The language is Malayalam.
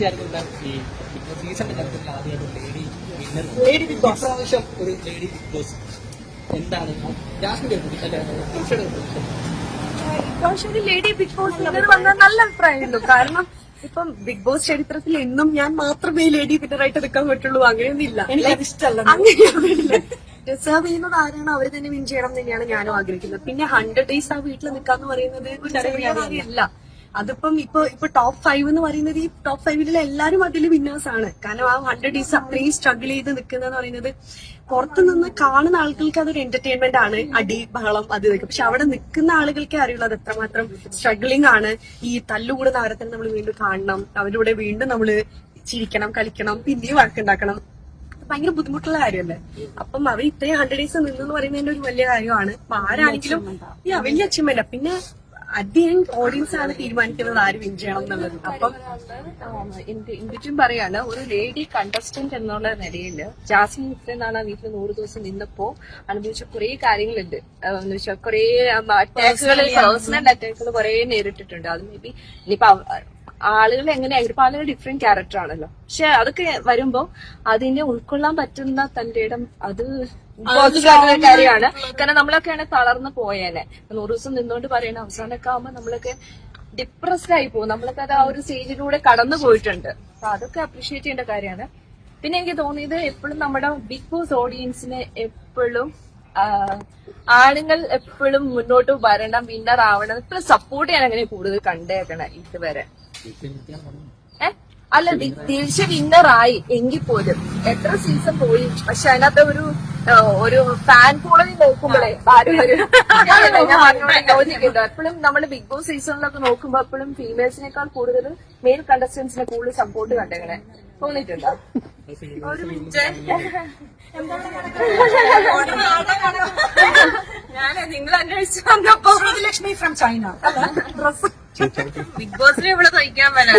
തീർച്ചയായിട്ടും ഈ ബിഗ് ബോസ് സീസണിന്റെ ചരിത്രത്തിൽ ആദ്യമായിട്ട് ലേഡി വിന്നർ ഒരു ലേഡി ബിഗ് ബോസ് എന്താണ്? തീർച്ചയായിട്ടും ഇപ്രാവശ്യം ഒരു ലേഡി ബിഗ് ബോസ് വന്നാൽ നല്ല അഭിപ്രായമുള്ളൂ കാരണം ഇപ്പം ബിഗ് ബോസ് ചരിത്രത്തിൽ എന്നും ഞാൻ മാത്രമേ ലേഡി വിന്നറായിട്ട് എടുക്കാൻ പറ്റുള്ളൂ. അങ്ങനെയൊന്നുമില്ല അങ്ങനെയൊന്നുമില്ല. ഡിസേർവ് ചെയ്യുന്നത് ആരാണ് അവർ തന്നെ വിൻ ചെയ്യണം തന്നെയാണ് ഞാനും ആഗ്രഹിക്കുന്നത്. പിന്നെ ഹൺഡ്രഡ് ഡേയ്സ് ആ വീട്ടിൽ നിൽക്കാന്ന് പറയുന്നത് ഒരു ചെറിയ കാര്യമല്ല അതിപ്പം ഇപ്പൊ ഇപ്പൊ ടോപ്പ് ഫൈവ് എന്ന് പറയുന്നത് ഈ ടോപ്പ് ഫൈവിലെ എല്ലാരും അതിൽ വിന്നേഴ്സ് ആണ്. കാരണം ആ ഹൺഡ്രഡ് ഡേയ്സ് അത്രയും സ്ട്രഗിൾ ചെയ്ത് നിൽക്കുന്നതെന്ന് പറയുന്നത് പുറത്തു നിന്ന് കാണുന്ന ആളുകൾക്ക് അതൊരു എന്റർടൈൻമെന്റ് ആണ്. അടി ബഹളം അത് ഇതൊക്കെ. പക്ഷെ അവിടെ നിൽക്കുന്ന ആളുകൾക്കേ അറിയുള്ളൂ അത് എത്രമാത്രം സ്ട്രഗ്ലിംഗ് ആണ്. ഈ തല്ലുകൂടുന്ന അവരെ തന്നെ നമ്മൾ വീണ്ടും കാണണം. അവരുടെ വീണ്ടും നമ്മൾ ചിരിക്കണം കളിക്കണം പിന്നെയും വഴക്കുണ്ടാക്കണം. ഭയങ്കര ബുദ്ധിമുട്ടുള്ള കാര്യമല്ലേ? അപ്പം അവർ ഇത്രയും ഹൺഡ്രഡ് ഡേയ്സ് നിന്നെന്ന് പറയുന്നതിന്റെ ഒരു വലിയ കാര്യമാണ്. അപ്പൊ ആരാണെങ്കിലും വലിയ അച്ചീവ്മെന്റ് പിന്നെ എൻഡ് ഓഡിയൻസ് ആണ് തീരുമാനിക്കുന്നത് ആര് വിൻ ചെയ്യണം എന്നുള്ളത്. അപ്പം ഇന്ത്യറ്റും പറയാണ് ഒരു ലേഡി കണ്ടസ്റ്റന്റ് എന്നുള്ള നിലയിൽ ജാസ്മിൻ ഇത്രയും ആ വീട്ടിൽ നൂറ് ദിവസം നിന്നപ്പോ അനുഭവിച്ച കുറെ കാര്യങ്ങളുണ്ട്. എന്ന് വെച്ചാൽ കുറെ അറ്റാക്കുകൾ പേഴ്സണൽ അറ്റാക്കുകൾ കുറെ നേരിട്ടിട്ടുണ്ട്. അത് മേ ബി ഇനിയിപ്പോ ആളുകൾ എങ്ങനെ ആളുകൾ ഡിഫറെന്റ് ക്യാരക്ടർ ആണല്ലോ. പക്ഷെ അതൊക്കെ വരുമ്പോ അതിനെ ഉൾക്കൊള്ളാൻ പറ്റുന്ന തന്റെ ഇടം അത് കാര്യമാണ്. കാരണം നമ്മളൊക്കെയാണ് തളർന്നു പോയേനെ. നൂറ് ദിവസം നിന്നുകൊണ്ട് പറയണ അവസാനമൊക്കെ ആവുമ്പോ നമ്മളൊക്കെ ഡിപ്രസ്ഡ് ആയി പോകും. നമ്മളൊക്കെ അത് ആ ഒരു സ്റ്റേജിലൂടെ കടന്നു പോയിട്ടുണ്ട്. അപ്പൊ അതൊക്കെ അപ്രീഷിയേറ്റ് ചെയ്യേണ്ട കാര്യമാണ്. പിന്നെ എനിക്ക് തോന്നിയത് എപ്പോഴും നമ്മുടെ ബിഗ് ബോസ് ഓഡിയൻസിനെ എപ്പോഴും ആണുങ്ങൾ എപ്പോഴും മുന്നോട്ട് വരണം വിന്നർ ആവണം എപ്പോഴും സപ്പോർട്ട് ചെയ്യാൻ അങ്ങനെ കൂടുതൽ കണ്ടേക്കണം ഇതുവരെ. അല്ല തിരിച്ച് ദിൽഷ വിന്നർ ആയി എങ്കിൽ പോലും. എത്ര സീസൺ പോയി? പക്ഷെ അതിനകത്ത് ഒരു ഒരു ഫാൻ ഫോളോവിങ് നോക്കുമ്പോഴേ ആരും ഒരു അങ്ങനെയല്ല, ഞാൻ പറഞ്ഞോട് യോജിക്കുന്നു എപ്പോഴും നമ്മൾ ബിഗ് ബോസ് സീസണിലൊക്കെ നോക്കുമ്പോ എപ്പോഴും ഫീമെയിൽസിനേക്കാൾ കൂടുതൽ മെയിൽ കണ്ടസ്റ്റൻസിനെ കൂടുതൽ സപ്പോർട്ട് കണ്ടെങ്ങനെ തോന്നിയിട്ടുണ്ടോ? ഒരു മിനിറ്റ്. ഞാൻ നിങ്ങൾ അന്വേഷിച്ചു വന്നപ്പോ ലക്ഷ്മി ഫ്രം ചൈന ബിഗ് ബോസിനെ ഇവിടെ തയ്ക്കാൻ പറ്റാ